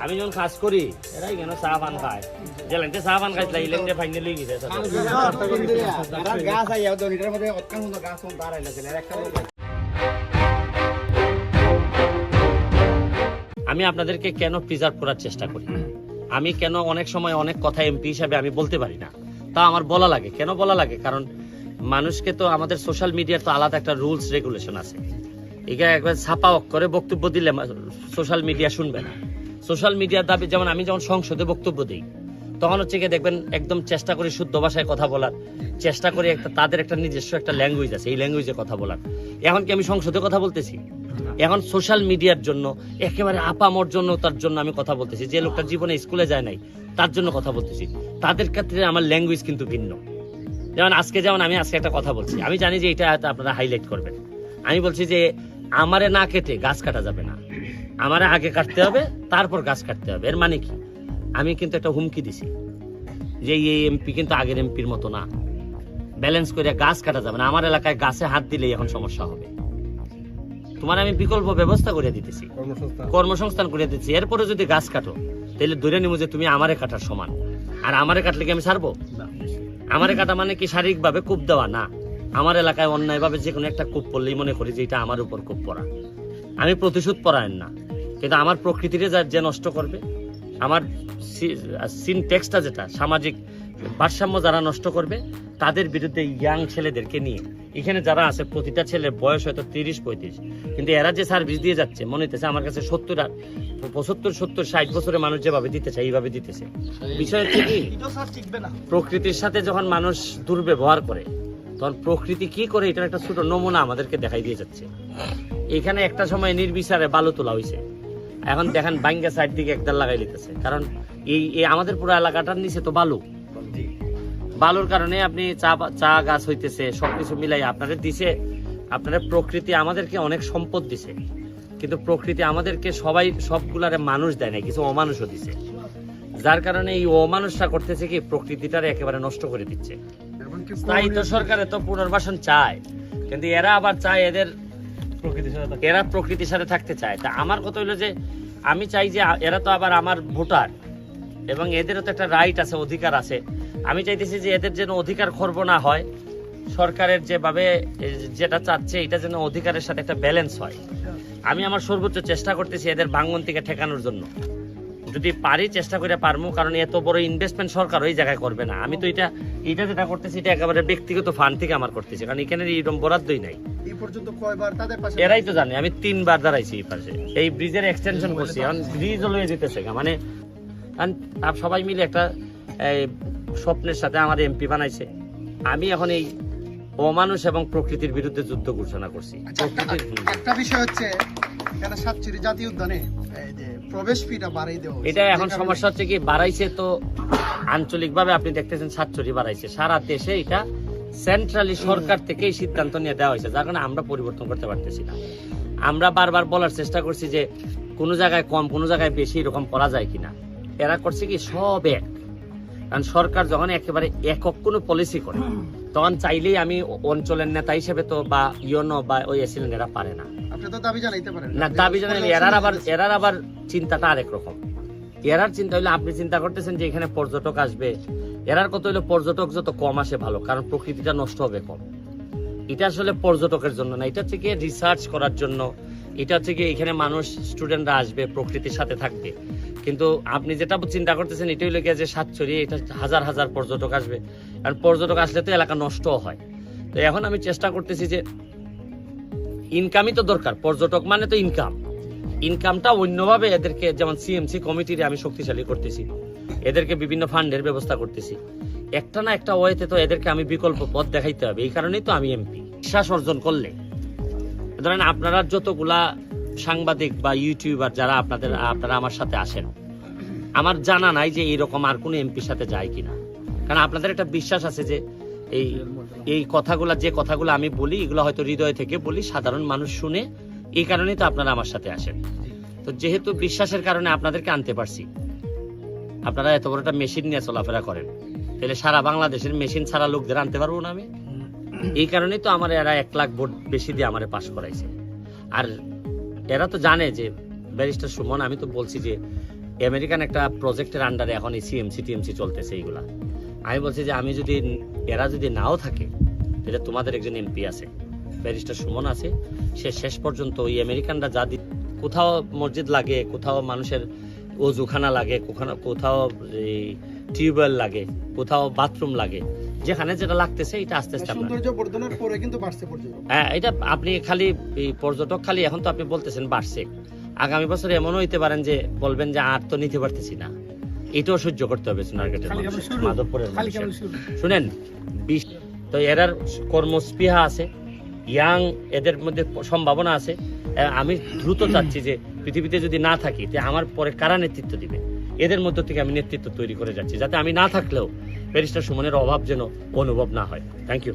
আমি যখন কাজ করি এরাই কেন চা পান খায়? জেলেন্টে চা পান খাইছিল ইলেন্টে ফাইনালি গেছে গাছ আইয়া দনিটার মধ্যে অতকান গাছ দাঁড়াইলে একটা আমি আপনাদেরকে কেন প্রিজার্ভ করার চেষ্টা করি? আমি কেন অনেক সময় অনেক কথা এমপি হিসাবে আমি বলতে পারি না? তা আমার বলা লাগে। কেন বলা লাগে? কারণ মানুষকে তো আমাদের সোশ্যাল মিডিয়ার তো আলাদা একটা রুলস রেগুলেশন আছে। এখানে একবার ছাপা করে বক্তব্য দিলে সোশ্যাল মিডিয়া শুনবে না। সোশ্যাল মিডিয়ার দাবি, যেমন আমি যখন সংসদে বক্তব্য দিই, তখন হচ্ছে গিয়ে দেখবেন একদম চেষ্টা করি শুদ্ধ ভাষায় কথা বলার, চেষ্টা করি একটা তাদের একটা নিজস্ব একটা ল্যাঙ্গুয়েজ আছে, এই ল্যাঙ্গুয়েজে কথা বলার। এখন কি আমি সংসদে কথা বলতেছি? এখন সোশ্যাল মিডিয়ার জন্য, একেবারে আপামর জন্য তার জন্য আমি কথা বলতেছি। যে লোকটা জীবনে স্কুলে যায় নাই, তার জন্য কথা বলতেছি। তাদের ক্ষেত্রে আমার ল্যাঙ্গুয়েজ কিন্তু ভিন্ন। যেমন আজকে যেমন আমি আজকে একটা কথা বলছি আমি জানি যে এটা আপনারা হাইলাইট করবেন। আমি বলছি যে আমারে না কেটে গাছ কাটা যাবে না। আমারে আগে কাটতে হবে তারপর গাছ কাটতে হবে। এর মানে কি? আমি কিন্তু একটা হুমকি দিছি যে এই এমপি কিন্তু আগের এমপির মতো না। ব্যালেন্স করে গাছ কাটা যাবে না। আমার এলাকায় গাছে হাত দিলেই এখন সমস্যা হবে। তোমার আমি বিকল্প ব্যবস্থা করে দিতেছি। কর্মসংস্থান করে দিতেছি। এরপরে যদি গাছ কাটো তাহলে ধরে নিব যে তুমি আমারে কাটার সমান। আর আমারে কাটলে কি আমি ছাড়বো? আমারে কাটা মানে কি শারীরিকভাবে কূপ দেওয়া? না। আমার এলাকায় অন্যায়ভাবে যে কোনো একটা কূপ পড়লেই মনে করি যে এটা আমার উপর কূপ পড়া। আমি প্রতিশোধ পরায়ণ না। কিন্তু আমার প্রকৃতিরে যা যে নষ্ট করবে, আমার সিনটেক্সটা যেটা, সামাজিক ভারসাম্য যারা নষ্ট করবে, তাদের বিরুদ্ধে ইয়াং ছেলেদেরকে নিয়ে। এখানে যারা আছে, প্রতিটা ছেলের বয়স হয়তো তিরিশ, পঁয়ত্রিশ। কিন্তু এরা যে সার্ভিস দিয়ে যাচ্ছে, মনে হইতেছে আমার কাছে সত্তর আর পঁচাত্তর, সত্তর, ষাট বছরের মানুষ যেভাবে দিতেছে, এইভাবে দিতেছে। বিষয় হচ্ছে কি, প্রকৃতির সাথে যখন মানুষ দুর্ব্যবহার করে, তখন প্রকৃতি কি করে, এটার একটা ছোট নমুনা আমাদেরকে দেখাই দিয়ে যাচ্ছে। এখানে একটা সময় নির্বিচারে বালু তোলা হয়েছে এখন দেখেন বাঙ্গা সাইড দিকে একদাল লাগাই লিতেছে কারণ এই আমাদের পুরো এলাকাটার নিচে তো বালু। বালুর কারণে আপনি চা চা গাছ হইতেছে সবকিছু মিলাই আপনাদের দিছে আপনাদের প্রকৃতি আমাদেরকে অনেক সম্পদ দিছে। কিন্তু প্রকৃতি আমাদেরকে সবাই সবগুলারে মানুষ দেয় না কিছু অমানুষও দিছে। যার কারণে এই অমানুষটা করতেছে কি প্রকৃতিটারে একেবারে নষ্ট করে দিচ্ছে। তাই তো সরকারে তো পুনর্বাসন চায় কিন্তু এরা আবার চায় এদের এরা প্রকৃতির সাথে থাকতে চায়। তা আমার কথা হলো যে আমি চাই যে এরা তো আবার আমার ভোটার এবং এদেরও তো একটা রাইট আছে অধিকার আছে। আমি চাইতেছি যে এদের যেন অধিকার খর্ব না হয় সরকারের যেভাবে যেটা চাচ্ছে এটা যেন অধিকারের সাথে একটা ব্যালেন্স হয়। আমি আমার সর্বোচ্চ চেষ্টা করতেছি এদের ভাঙ্গন থেকে ঠেকানোর জন্য। যদি পারি চেষ্টা করে পারব কারণ এত বড় ইনভেস্টমেন্ট সরকার ওই জায়গায় করবে না। আমি তো এটা এটা যেটা করতেছি এটা একেবারে ব্যক্তিগত ফান্ড থেকে আমার করতেছি কারণ এখানে এরকম বরাদ্দই নাই। এরাই তো জানে আমি তিনবার দাঁড়াইছি এই পাশে। এই ব্রিজের এক্সটেনশন করছি এখন ব্রিজ হয়ে যেতেছে মানে কারণ সবাই মিলে একটা স্বপ্নের সাথে আমার এমপি বানাইছে। আমি এখন এই অমানুষ এবং প্রকৃতির বিরুদ্ধে যুদ্ধ ঘোষণা করছি। একটা বিষয় হচ্ছে জাতীয় উদ্যানে প্রবেশ ফিটা বাড়াই দেওয়া এটা এখন সমস্যা হচ্ছে কি বাড়াইছে তো আঞ্চলিকভাবে আপনি দেখতেছেন সাতচুরি বাড়াইছে। সারা দেশে এটা সেন্ট্রালি সরকার থেকে এই সিদ্ধান্ত নিয়ে দেওয়া হয়েছে যার কারণে আমরা পরিবর্তন করতে পারতেছি না। আমরা বারবার বলার চেষ্টা করছি যে কোনো জায়গায় কম কোনো জায়গায় বেশি এরকম করা যায় কিনা। এরা করছে কি সব এক। কারণ সরকার যখন একেবারে একক কোনো পলিসি করে তখন চাইলেই আমি অঞ্চলের নেতা হিসেবে তো বা ইয়নো বা ওই এসিলেন এরা পারে না। না দাবি জানেন এরার আবার এরার আবার চিন্তাটা আরেক রকম। এরার চিন্তা হইলে আপনি চিন্তা করতেছেন যে এখানে পর্যটক আসবে। এরার কত হইলে পর্যটক যত কম আসে ভালো কারণ প্রকৃতিটা নষ্ট হবে কম। এটা আসলে পর্যটকের জন্য না এটা হচ্ছে গিয়ে রিসার্চ করার জন্য। এটা হচ্ছে গিয়ে এখানে মানুষ স্টুডেন্টরা আসবে প্রকৃতির সাথে থাকবে। কিন্তু আপনি যেটা চিন্তা করতেছেন, এটাই গিয়ে যে সাতচুরি এটা হাজার হাজার পর্যটক আসবে। কারণ পর্যটক আসলে তো এলাকা নষ্টও হয়। তো এখন আমি চেষ্টা করতেছি যে ইনকামই তো দরকার, পর্যটক মানে তো ইনকাম ইনকামটা অন্যভাবে এদেরকে, যেমন সিএমসি কমিটির আমি শক্তিশালী করতেছি। এদেরকে বিভিন্ন ফান্ডের ব্যবস্থা করতেছি। একটা না একটা ওয়েতে তো এদেরকে আমি বিকল্প পথ দেখাইতে হবে। এই কারণেই তো আমি এমপি বিশ্বাস অর্জন করলে। ধরেন আপনারা যতগুলা সাংবাদিক বা ইউটিউবার যারা আপনাদের, আপনারা আমার সাথে আসেন, আমার জানা নাই যে এইরকম আর কোনো এমপির সাথে যায় কিনা। কারণ আপনাদের একটা বিশ্বাস আছে যে এই এই কথাগুলা, যে কথাগুলো আমি বলি, এগুলো হয়তো হৃদয় থেকে বলি, সাধারণ মানুষ শুনে এই কারণেই তো আপনারা আমার সাথে আসেন। তো যেহেতু বিশ্বাসের কারণে আপনাদেরকে আনতে পারছি, আপনারা এত বড় একটা মেশিন নিয়ে চলাফেরা করেন, তাহলে সারা বাংলাদেশের মেশিন ছাড়া লোকদের আনতে পারব না আমি? এই কারণেই তো আমার এরা এক লাখ ভোট বেশি দিয়ে আমারে পাশ করাইছে। আর এরা তো জানে যে ব্যারিস্টার সুমন, আমি তো বলছি যে আমেরিকান একটা প্রজেক্টের আন্ডারে এখন এই সিএমসি টিএমসি চলতেছে এইগুলা। আমি বলছি যে আমি যদি, এরা যদি নাও থাকে এটা তোমাদের একজন এমপি আছে, ব্যারিস্টার সুমন আছে, সে শেষ পর্যন্ত ওই আমেরিকানরা যা দি- কোথাও মসজিদ লাগে, কোথাও মানুষের ওজুখানা লাগে, কোখানে- কোথাও এই টিউবওয়েল লাগে, কোথাও বাথরুম লাগে যেখানে যেটা লাগতেছে এটা আস্তে আস্তে সৌন্দর্য বর্ধনের পরে কিন্তু বাড়ছে পর্যটক হ্যাঁ এটা আপনি খালি পর্যটক খালি এখন তো আপনি বলতেছেন বাড়ছে। আগামী বছর এমনও হইতে পারেন যে বলবেন যে আর তো নিতে পারতেছি না। এটাও সহ্য করতে হবে সোনারঘাটের মাধবপুরের শুনেন বিশ তো এরার কর্মস্পৃহা আছে। ইয়াং এদের মধ্যে সম্ভাবনা আছে। আমি দ্রুত চাচ্ছি যে পৃথিবীতে যদি না থাকি তে আমার পরে কারা নেতৃত্ব দিবে? এদের মধ্য থেকে আমি নেতৃত্ব তৈরি করে যাচ্ছি। যাতে আমি না থাকলেও ব্যারিস্টার সুমনের অভাব যেন অনুভব না হয়। Thank you